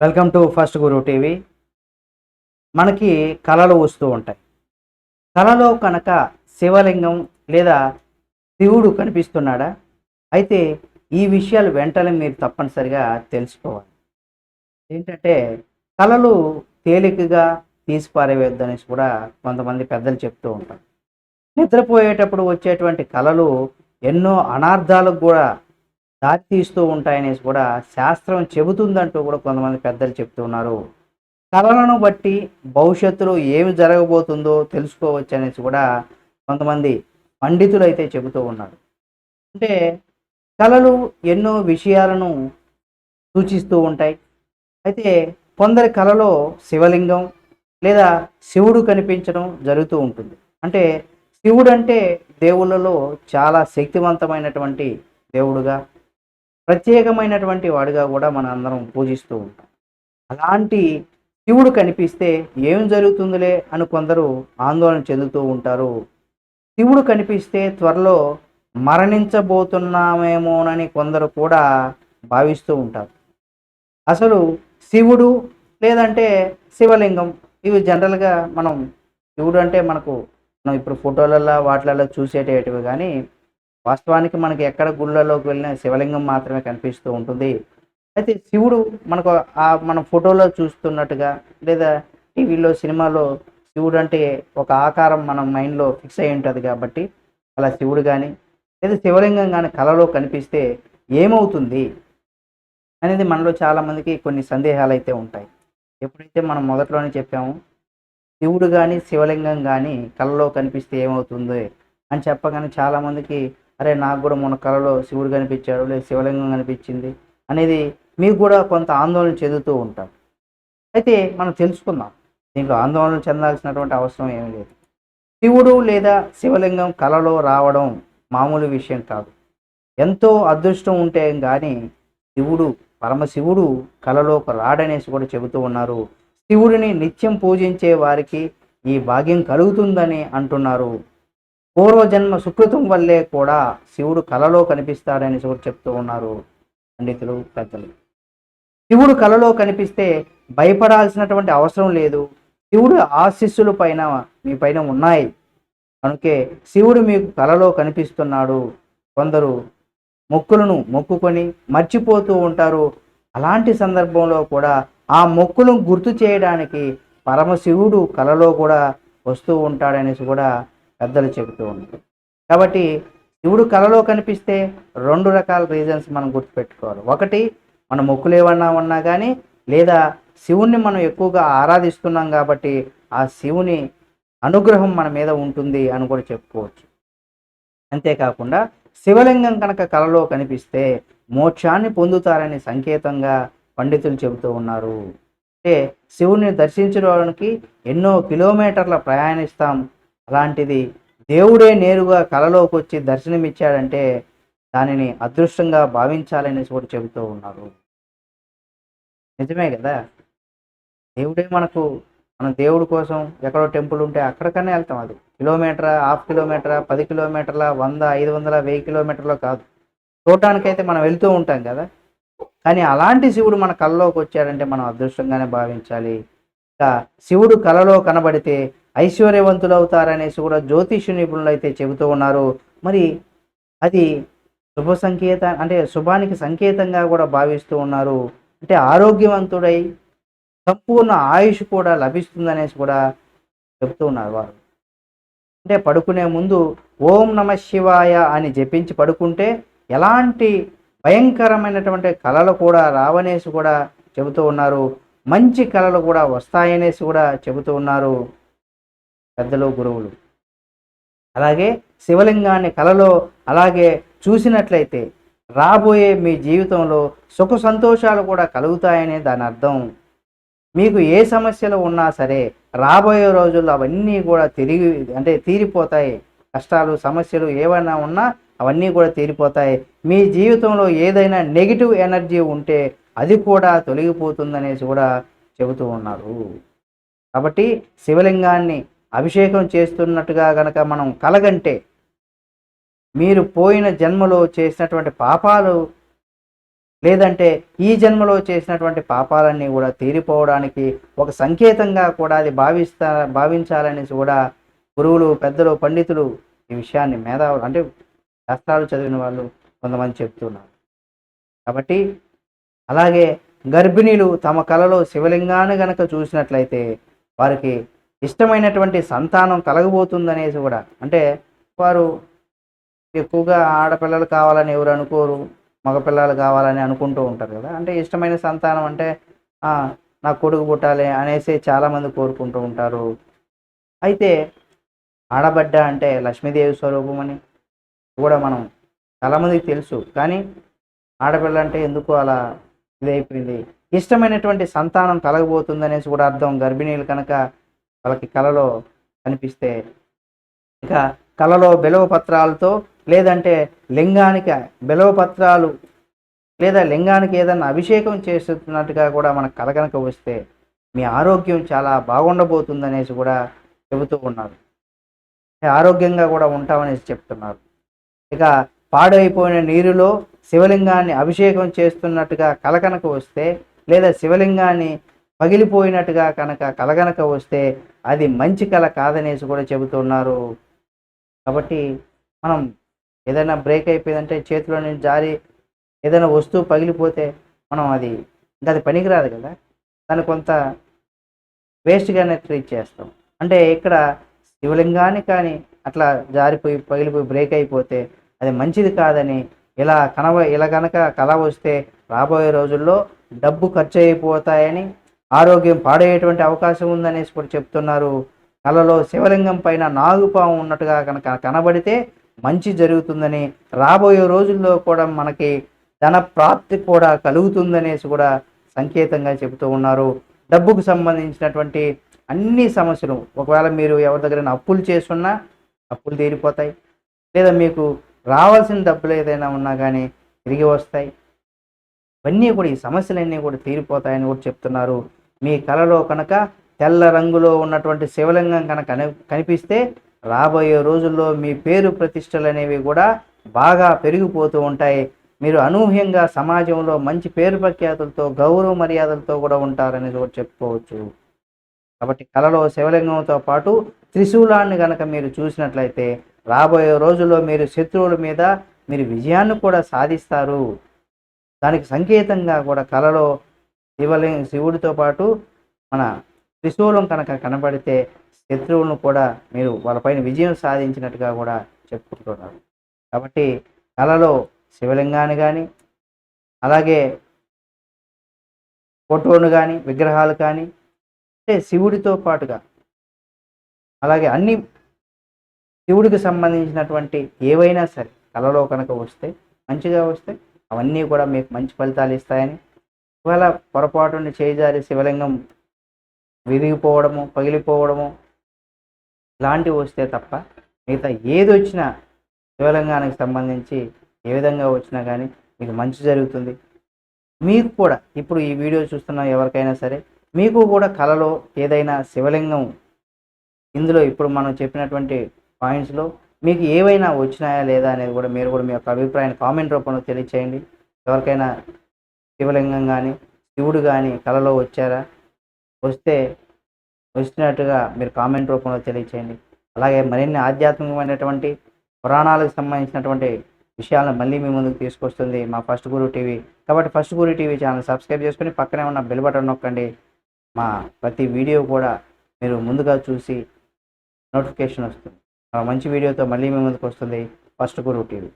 Welcome to first Guru TV. మనకి కళలు వస్తూ ఉంటాయి. కళలో కనుక శివలింగం లేదా శివుడు కనిపిస్తున్నాడా? అయితే ఈ విషయాలు వెంటనే మీరు తప్పనిసరిగా తెలుసుకోవాలి. ఏంటంటే కళలు తేలికగా తీసిపారేయొద్దనేసి కూడా కొంతమంది పెద్దలు చెప్తూ ఉంటారు. నిద్రపోయేటప్పుడు వచ్చేటువంటి కళలు ఎన్నో అనార్థాలకు కూడా దారి తీస్తూ ఉంటాయనేసి కూడా శాస్త్రం చెబుతుందంటూ కూడా కొంతమంది పెద్దలు చెప్తూ ఉన్నారు. కళలను బట్టి భవిష్యత్తులో ఏమి జరగబోతుందో తెలుసుకోవచ్చు అనేసి కూడా కొంతమంది పండితులు అయితే చెబుతూ ఉన్నారు. అంటే కళలు ఎన్నో విషయాలను సూచిస్తూ ఉంటాయి. అయితే కొందరి కళలో శివలింగం లేదా శివుడు కనిపించడం జరుగుతూ ఉంటుంది. అంటే శివుడు అంటే దేవుళ్ళలో చాలా శక్తివంతమైనటువంటి దేవుడుగా ప్రత్యేకమైనటువంటి వాడిగా కూడా మన అందరం పూజిస్తూ ఉంటాం. అలాంటి శివుడు కనిపిస్తే ఏం జరుగుతుందిలే అని కొందరు ఆందోళన చెందుతూ ఉంటారు. శివుడు కనిపిస్తే త్వరలో మరణించబోతున్నామేమోనని కొందరు కూడా భావిస్తూ ఉంటారు. అసలు శివుడు లేదంటే శివలింగం ఇవి జనరల్గా మనం శివుడు అంటే మనకు మనం ఇప్పుడు ఫోటోలలో వాటిలలో చూసేటవి కానీ వాస్తవానికి మనకి ఎక్కడ గుళ్ళలోకి వెళ్ళినా శివలింగం మాత్రమే కనిపిస్తూ ఉంటుంది. అయితే శివుడు మనకు ఆ మన ఫోటోలో చూస్తున్నట్టుగా లేదా టీవీలో సినిమాలో శివుడు అంటే ఒక ఆకారం మన మైండ్లో ఫిక్స్ అయి ఉంటుంది కాబట్టి అలా శివుడు కానీ లేదా శివలింగం కానీ కళలో కనిపిస్తే ఏమవుతుంది అనేది మనలో చాలామందికి కొన్ని సందేహాలు అయితే ఉంటాయి. ఎప్పుడైతే మనం మొదట్లోనే చెప్పామో శివుడు కానీ శివలింగం కానీ కళలో కనిపిస్తే ఏమవుతుంది అని చెప్పగానే చాలామందికి అరే నాకు కూడా మన కళలో శివుడు కనిపించాడు లేదా శివలింగం కనిపించింది అనేది మీకు కూడా కొంత ఆందోళన చెందుతూ ఉంటాం. అయితే మనం తెలుసుకుందాం దీంట్లో ఆందోళన చెందాల్సినటువంటి అవసరం ఏమీ లేదు. శివుడు లేదా శివలింగం కళలో రావడం మామూలు విషయం కాదు. ఎంతో అదృష్టం ఉంటే కానీ శివుడు పరమశివుడు కళలోకి రాడనేసి కూడా చెబుతూ ఉన్నారు. శివుడిని నిత్యం పూజించే వారికి ఈ భాగ్యం కలుగుతుందని అంటున్నారు పూర్వజన్మ సుకృతం వల్లే కూడా శివుడు కలలో కనిపిస్తాడని కూడా చెప్తూ ఉన్నారు పండితులు పెద్దలు. శివుడు కలలో కనిపిస్తే భయపడాల్సినటువంటి అవసరం లేదు. శివుడు ఆశీస్సులు పైన మీ పైన ఉన్నాయి. కనుకే శివుడు మీకు కలలో కనిపిస్తున్నాడు. కొందరు మొక్కులను మొక్కుకొని మర్చిపోతూ ఉంటారు. అలాంటి సందర్భంలో కూడా ఆ మొక్కులను గుర్తు చేయడానికి పరమశివుడు కలలో కూడా వస్తూ ఉంటాడనేసి కూడా పెద్దలు చెబుతూ ఉంటారు. కాబట్టి శివుడు కలలో కనిపిస్తే రెండు రకాల రీజన్స్ మనం గుర్తుపెట్టుకోవాలి. ఒకటి మన మొక్కులు ఏమన్నా ఉన్నా కానీ లేదా శివుణ్ణి మనం ఎక్కువగా ఆరాధిస్తున్నాం కాబట్టి ఆ శివుని అనుగ్రహం మన మీద ఉంటుంది అని కూడా చెప్పుకోవచ్చు. అంతేకాకుండా శివలింగం కనుక కలలో కనిపిస్తే మోక్షాన్ని పొందుతారని సంకేతంగా పండితులు చెబుతూ ఉన్నారు. అంటే శివుని దర్శించడానికి ఎన్నో కిలోమీటర్ల ప్రయాణిస్తాం అలాంటిది దేవుడే నేరుగా కలలోకి వచ్చి దర్శనమిచ్చాడంటే దానిని అదృష్టంగా భావించాలనేసి కూడా చెబుతూ ఉన్నారు. నిజమే కదా? దేవుడే మనకు మన దేవుడి కోసం ఎక్కడో టెంపుల్ ఉంటే అక్కడికన్నా వెళ్తాం అది. కిలోమీటర్ హాఫ్ కిలోమీటర్ పది కిలోమీటర్ల వంద ఐదు వందల వెయ్యి కిలోమీటర్లో కాదు. చూడటానికైతే మనం వెళ్తూ ఉంటాం కదా? కానీ అలాంటి శివుడు మన కళ్ళలోకి వచ్చాడంటే మనం అదృష్టంగానే భావించాలి. ఇంకా శివుడు కలలో కనబడితే ఐశ్వర్యవంతులు అవుతారనేసి కూడా జ్యోతిష్య నిపుణులు అయితే చెబుతూ ఉన్నారు. మరి అది శుభ సంకేత అంటే శుభానికి సంకేతంగా కూడా భావిస్తూ ఉన్నారు. అంటే ఆరోగ్యవంతుడై సంపూర్ణ ఆయుష్ కూడా లభిస్తుందనేసి కూడా చెబుతూ ఉన్నారు వారు. అంటే పడుకునే ముందు ఓం నమ శివాయ అని జపించి పడుకుంటే ఎలాంటి భయంకరమైనటువంటి కళలు కూడా రావనేసి కూడా చెబుతూ ఉన్నారు. మంచి కళలు కూడా వస్తాయనేసి కూడా చెబుతూ ఉన్నారు. పెద్దలు గురువులు. అలాగే శివలింగాన్ని కలలో అలాగే చూసినట్లయితే రాబోయే మీ జీవితంలో సుఖ సంతోషాలు కూడా కలుగుతాయనే దాని అర్థం. మీకు ఏ సమస్యలు ఉన్నా సరే రాబోయే రోజుల్లో అవన్నీ కూడా తిరిగి అంటే తీరిపోతాయి. కష్టాలు సమస్యలు ఏమైనా ఉన్నా అవన్నీ కూడా తీరిపోతాయి. మీ జీవితంలో ఏదైనా నెగిటివ్ ఎనర్జీ ఉంటే అది కూడా తొలగిపోతుందనేసి కూడా చెబుతూ ఉన్నారు. కాబట్టి శివలింగాన్ని అభిషేకం చేస్తున్నట్టుగా గనక మనం కలగంటే మీరు పోయిన జన్మలో చేసినటువంటి పాపాలు లేదంటే ఈ జన్మలో చేసినటువంటి పాపాలన్నీ కూడా తీరిపోవడానికి ఒక సంకేతంగా కూడా అది భావిస్తా భావించాలనేసి కూడా గురువులు పెద్దలు పండితులు ఈ విషయాన్ని మేధావులు అంటే శాస్త్రాలు చదివిన వాళ్ళు కొంతమంది చెప్తున్నారు. కాబట్టి అలాగే గర్భిణీలు తమ కలలో శివలింగాన్ని గనక చూసినట్లయితే వారికి ఇష్టమైనటువంటి సంతానం కలగబోతుందనేసి కూడా. అంటే వారు ఎక్కువగా ఆడపిల్లలు కావాలని ఎవరు అనుకోరు మగపిల్లలు కావాలని అనుకుంటూ ఉంటారు కదా. అంటే ఇష్టమైన సంతానం అంటే నా కొడుకు పుట్టాలి అనేసి చాలామంది కోరుకుంటూ ఉంటారు. అయితే ఆడబడ్డ అంటే లక్ష్మీదేవి స్వరూపం అని కూడా మనం చాలామందికి తెలుసు. కానీ ఆడపిల్ల అంటే ఎందుకు అలా ఇదైపోయింది? ఇష్టమైనటువంటి సంతానం కలగబోతుందనేసి కూడా అర్థం గర్భిణీలు కనుక వాళ్ళకి కలలో కనిపిస్తే ఇక కలలో బెలవ పత్రాలతో లేదంటే లింగానికి బెలవ పత్రాలు లేదా లింగానికి ఏదైనా అభిషేకం చేస్తున్నట్టుగా కూడా మనకు కళ కనుక వస్తే మీ ఆరోగ్యం చాలా బాగుండబోతుందనేసి కూడా చెబుతూ ఉన్నారు. ఆరోగ్యంగా కూడా ఉంటామనేసి చెప్తున్నారు. ఇక పాడైపోయిన నీరులో శివలింగాన్ని అభిషేకం చేస్తున్నట్టుగా కలకనకు వస్తే లేదా శివలింగాన్ని పగిలిపోయినట్టుగా కనుక కల కనుక వస్తే అది మంచి కళ కాదనేసి కూడా చెబుతున్నారు. కాబట్టి మనం ఏదైనా బ్రేక్ అయిపోయిందంటే చేతిలో నుంచి జారి ఏదైనా వస్తువు పగిలిపోతే మనం అది ఇంకా అది పనికిరాదు కదా. దాన్ని కొంత వేస్ట్గానే ట్రీట్ చేస్తాం. అంటే ఇక్కడ శివలింగాన్ని కానీ అట్లా జారిపోయి పగిలిపోయి బ్రేక్ అయిపోతే అది మంచిది కాదని ఇలా కనవ ఇలా కనుక కళ వస్తే రాబోయే రోజుల్లో డబ్బు ఖర్చు అయిపోతాయని ఆరోగ్యం పాడయ్యేటువంటి అవకాశం ఉందనేసి కూడా చెప్తున్నారు. కలలో శివలింగం పైన నాగుపాము ఉన్నట్టుగా కనుక కనబడితే మంచి జరుగుతుందని రాబోయే రోజుల్లో కూడా మనకి ధన ప్రాప్తి కూడా కలుగుతుందనేసి కూడా సంకేతంగా చెబుతూ ఉన్నారు. డబ్బుకు సంబంధించినటువంటి అన్ని సమస్యలు ఒకవేళ మీరు ఎవరి దగ్గర అప్పులు చేసున్నా అప్పులు తీరిపోతాయి. లేదా మీకు రావాల్సిన డబ్బులు ఏదైనా ఉన్నా కానీ తిరిగి వస్తాయి. ఇవన్నీ కూడా ఈ సమస్యలన్నీ కూడా తీరిపోతాయని కూడా చెప్తున్నారు. మీ కలలో కనుక తెల్ల రంగులో ఉన్నటువంటి శివలింగం కనుక కనిపిస్తే రాబోయే రోజుల్లో మీ పేరు ప్రతిష్టలు అనేవి కూడా బాగా పెరిగిపోతూ ఉంటాయి. మీరు అనూహ్యంగా సమాజంలో మంచి పేరు ప్రఖ్యాతులతో గౌరవ మర్యాదలతో కూడా ఉంటారనేది కూడా చెప్పుకోవచ్చు. కాబట్టి కళలో శివలింగంతో పాటు త్రిశూలాన్ని కనుక మీరు చూసినట్లయితే రాబోయే రోజుల్లో మీరు శత్రువుల మీద మీరు విజయాన్ని కూడా సాధిస్తారు. దానికి సంకేతంగా కూడా కళలో శివలింగ శివుడితో పాటు మన త్రిశూలం కనుక కనబడితే శత్రువులను కూడా మీరు వాళ్ళపైన విజయం సాధించినట్టుగా కూడా చెప్పుకుంటున్నారు. కాబట్టి కళలో శివలింగాన్ని కానీ అలాగే ఫోటోను కానీ విగ్రహాలు కానీ అంటే శివుడితో పాటుగా అలాగే అన్ని శివుడికి సంబంధించినటువంటి ఏవైనా సరే కళలో కనుక వస్తే మంచిగా వస్తే అవన్నీ కూడా మీకు మంచి ఫలితాలు ఇస్తాయని ఒకవేళ పొరపాటుని చేజారి శివలింగం విరిగిపోవడము పగిలిపోవడము ఇలాంటివి వస్తే తప్ప మిగతా ఏది వచ్చినా శివలింగానికి సంబంధించి ఏ విధంగా వచ్చినా కానీ మీకు మంచి జరుగుతుంది. మీకు కూడా ఇప్పుడు ఈ వీడియో చూస్తున్న ఎవరికైనా సరే మీకు కూడా కళలో ఏదైనా శివలింగం ఇందులో ఇప్పుడు మనం చెప్పినటువంటి పాయింట్స్లో మీకు ఏవైనా వచ్చినాయా లేదా అనేది కూడా మీరు కూడా మీ యొక్క అభిప్రాయాన్ని కామెంట్ రూపంలో తెలియచేయండి. ఎవరికైనా శివలింగం కానీ శివుడు కానీ కళలో వచ్చారా? వస్తే వచ్చినట్టుగా మీరు కామెంట్ రూపంలో తెలియచేయండి. అలాగే మరిన్ని ఆధ్యాత్మికమైనటువంటి పురాణాలకు సంబంధించినటువంటి విషయాలను మళ్ళీ మీ ముందుకు తీసుకొస్తుంది మా ఫస్ట్ గురు టీవీ. కాబట్టి first Guru TV channel subscribe చేసుకొని పక్కనే ఉన్న బెల్ బటన్ నొక్కండి. మా ప్రతి వీడియో కూడా మీరు ముందుగా చూసి నోటిఫికేషన్ వస్తుంది. మంచి వీడియోతో మళ్ళీ మీ ముందుకు వస్తుంది ఫస్ట్ గురు టీవీ.